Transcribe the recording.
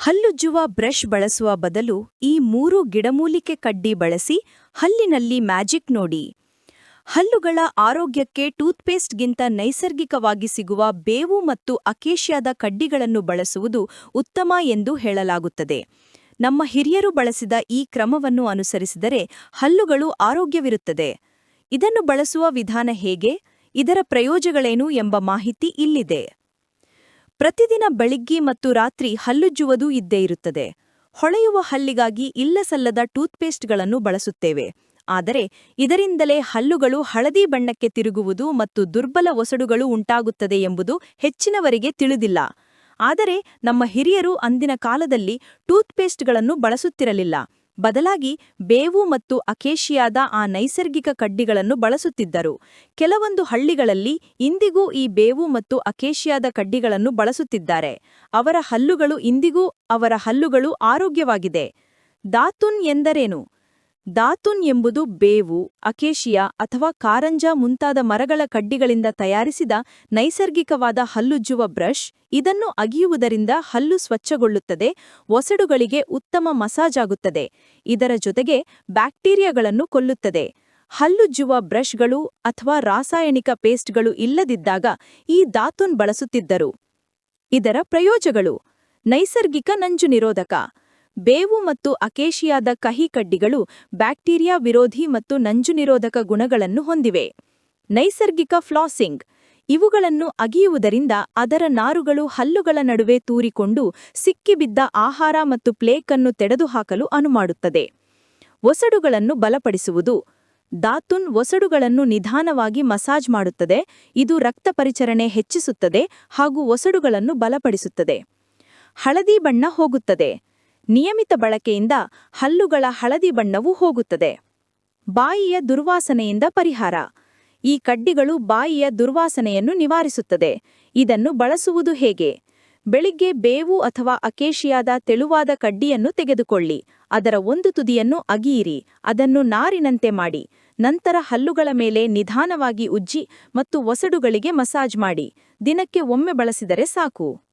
ಹಲ್ಲುಜ್ಜುವ brush ಬಳಸುವ ಬದಲು ಈ ಮೂರು ಗಿಡಮೂಲಿಕೆ ಕಡ್ಡಿ ಬಳಸಿ ಹಲ್ಲಿನಲ್ಲಿ ಮ್ಯಾಜಿಕ್ ನೋಡಿ. ಹಲ್ಲುಗಳ ಆರೋಗ್ಯಕ್ಕೆ ಟೂತ್ಪೇಸ್ಟ್ಗಿಂತ ನೈಸರ್ಗಿಕವಾಗಿ ಸಿಗುವ ಬೇವು ಮತ್ತು ಅಕೇಶಿಯಾದ ಕಡ್ಡಿಗಳನ್ನು ಬಳಸುವುದು ಉತ್ತಮ ಎಂದು ಹೇಳಲಾಗುತ್ತದೆ. ನಮ್ಮ ಹಿರಿಯರು ಬಳಸಿದ ಈ ಕ್ರಮವನ್ನು ಅನುಸರಿಸಿದರೆ ಹಲ್ಲುಗಳು ಆರೋಗ್ಯವಿರುತ್ತದೆ. ಇದನ್ನು ಬಳಸುವ ವಿಧಾನ ಹೇಗೆ? ಇದರ ಪ್ರಯೋಜಗಳೇನು ಎಂಬ ಮಾಹಿತಿ ಇಲ್ಲಿದೆ. ಪ್ರತಿದಿನ ಬೆಳಿಗ್ಗೆ ಮತ್ತು ರಾತ್ರಿ ಹಲ್ಲುಜ್ಜುವುದು ಇದ್ದೇ ಇರುತ್ತದೆ. ಹೊಳೆಯುವ ಹಲ್ಲಿಗಾಗಿ ಇಲ್ಲಸಲ್ಲದ ಟೂತ್ಪೇಸ್ಟ್ಗಳನ್ನು ಬಳಸುತ್ತೇವೆ. ಆದರೆ ಇದರಿಂದಲೇ ಹಲ್ಲುಗಳು ಹಳದಿ ಬಣ್ಣಕ್ಕೆ ತಿರುಗುವುದು ಮತ್ತು ದುರ್ಬಲ ಒಸಡುಗಳು ಉಂಟಾಗುತ್ತದೆ ಎಂಬುದು ಹೆಚ್ಚಿನವರಿಗೆ ತಿಳಿದಿಲ್ಲ. ಆದರೆ ನಮ್ಮ ಹಿರಿಯರು ಅಂದಿನ ಕಾಲದಲ್ಲಿ ಟೂತ್ಪೇಸ್ಟ್ಗಳನ್ನು ಬಳಸುತ್ತಿರಲಿಲ್ಲ. ಬದಲಾಗಿ ಬೇವು ಮತ್ತು ಅಕೇಶಿಯಾದ ಆ ನೈಸರ್ಗಿಕ ಕಡ್ಡಿಗಳನ್ನು ಬಳಸುತ್ತಿದ್ದರು. ಕೆಲವೊಂದು ಹಳ್ಳಿಗಳಲ್ಲಿ ಇಂದಿಗೂ ಈ ಬೇವು ಮತ್ತು ಅಕೇಶಿಯಾದ ಕಡ್ಡಿಗಳನ್ನು ಬಳಸುತ್ತಿದ್ದಾರೆ. ಅವರ ಹಲ್ಲುಗಳು ಇಂದಿಗೂ ಅವರ ಹಲ್ಲುಗಳು ಆರೋಗ್ಯವಾಗಿದೆ. ದಾತುನ್ ಎಂದರೇನು? ದಾತುನ್ ಎಂಬುದು ಬೇವು, ಅಕೇಶಿಯಾ ಅಥವಾ ಕಾರಂಜ ಮುಂತಾದ ಮರಗಳ ಕಡ್ಡಿಗಳಿಂದ ತಯಾರಿಸಿದ ನೈಸರ್ಗಿಕವಾದ ಹಲ್ಲುಜ್ಜುವ ಬ್ರಷ್, ಇದನ್ನು ಅಗಿಯುವುದರಿಂದ ಹಲ್ಲು ಸ್ವಚ್ಛಗೊಳ್ಳುತ್ತದೆ, ಒಸಡುಗಳಿಗೆ ಉತ್ತಮ ಮಸಾಜ್ ಆಗುತ್ತದೆ. ಇದರ ಜೊತೆಗೆ ಬ್ಯಾಕ್ಟೀರಿಯಾಗಳನ್ನು ಕೊಲ್ಲುತ್ತದೆ. ಹಲ್ಲುಜ್ಜುವ ಬ್ರಷ್ಗಳು ಅಥವಾ ರಾಸಾಯನಿಕ ಪೇಸ್ಟ್ಗಳು ಇಲ್ಲದಿದ್ದಾಗ ಈ ದಾತುನ್ ಬಳಸುತ್ತಿದ್ದರು. ಇದರ ಪ್ರಯೋಜಗಳು, ನೈಸರ್ಗಿಕ ನಂಜು ನಿರೋಧಕ ಬೇವು ಮತ್ತು ಅಕೇಶಿಯಾದ ಕಹಿ ಕಡ್ಡಿಗಳು ಬ್ಯಾಕ್ಟೀರಿಯಾ ವಿರೋಧಿ ಮತ್ತು ನಂಜು ನಿರೋಧಕ ಗುಣಗಳನ್ನು ಹೊಂದಿವೆ. ನೈಸರ್ಗಿಕ ಫ್ಲಾಸಿಂಗ್. ಇವುಗಳನ್ನು ಅಗಿಯುವುದರಿಂದ ಅದರ ನಾರುಗಳು ಹಲ್ಲುಗಳ ನಡುವೆ ತೂರಿಕೊಂಡು ಸಿಕ್ಕಿಬಿದ್ದ ಆಹಾರ ಮತ್ತು ಪ್ಲೇಕನ್ನು ತೆಡೆದುಹಾಕಲು ಅನುಮಾಡುತ್ತದೆ. ಒಸಡುಗಳನ್ನು ಬಲಪಡಿಸುವುದು. ದಾತುನ್ ಒಸಡುಗಳನ್ನು ನಿಧಾನವಾಗಿ ಮಸಾಜ್ ಮಾಡುತ್ತದೆ. ಇದು ರಕ್ತ ಪರಿಚರಣೆ ಹೆಚ್ಚಿಸುತ್ತದೆ ಹಾಗೂ ಒಸಡುಗಳನ್ನು ಬಲಪಡಿಸುತ್ತದೆ. ಹಳದಿ ಬಣ್ಣ ಹೋಗುತ್ತದೆ. ನಿಯಮಿತ ಬಳಕೆಯಿಂದ ಹಲ್ಲುಗಳ ಹಳದಿ ಬಣ್ಣವು ಹೋಗುತ್ತದೆ. ಬಾಯಿಯ ದುರ್ವಾಸನೆಯಿಂದ ಪರಿಹಾರ. ಈ ಕಡ್ಡಿಗಳು ಬಾಯಿಯ ದುರ್ವಾಸನೆಯನ್ನು ನಿವಾರಿಸುತ್ತದೆ. ಇದನ್ನು ಬಳಸುವುದು ಹೇಗೆ? ಬೆಳಿಗ್ಗೆ ಬೇವು ಅಥವಾ ಅಕೇಶಿಯಾದ ತೆಳುವಾದ ಕಡ್ಡಿಯನ್ನು ತೆಗೆದುಕೊಳ್ಳಿ. ಅದರ ಒಂದು ತುದಿಯನ್ನು ಅಗಿಯಿರಿ ಅದನ್ನು ನಾರಿನಂತೆ ಮಾಡಿ. ನಂತರ ಹಲ್ಲುಗಳ ಮೇಲೆ ನಿಧಾನವಾಗಿ ಉಜ್ಜಿ ಮತ್ತು ಒಸಡುಗಳಿಗೆ ಮಸಾಜ್ ಮಾಡಿ. ದಿನಕ್ಕೆ ಒಮ್ಮೆ ಬಳಸಿದರೆ ಸಾಕು.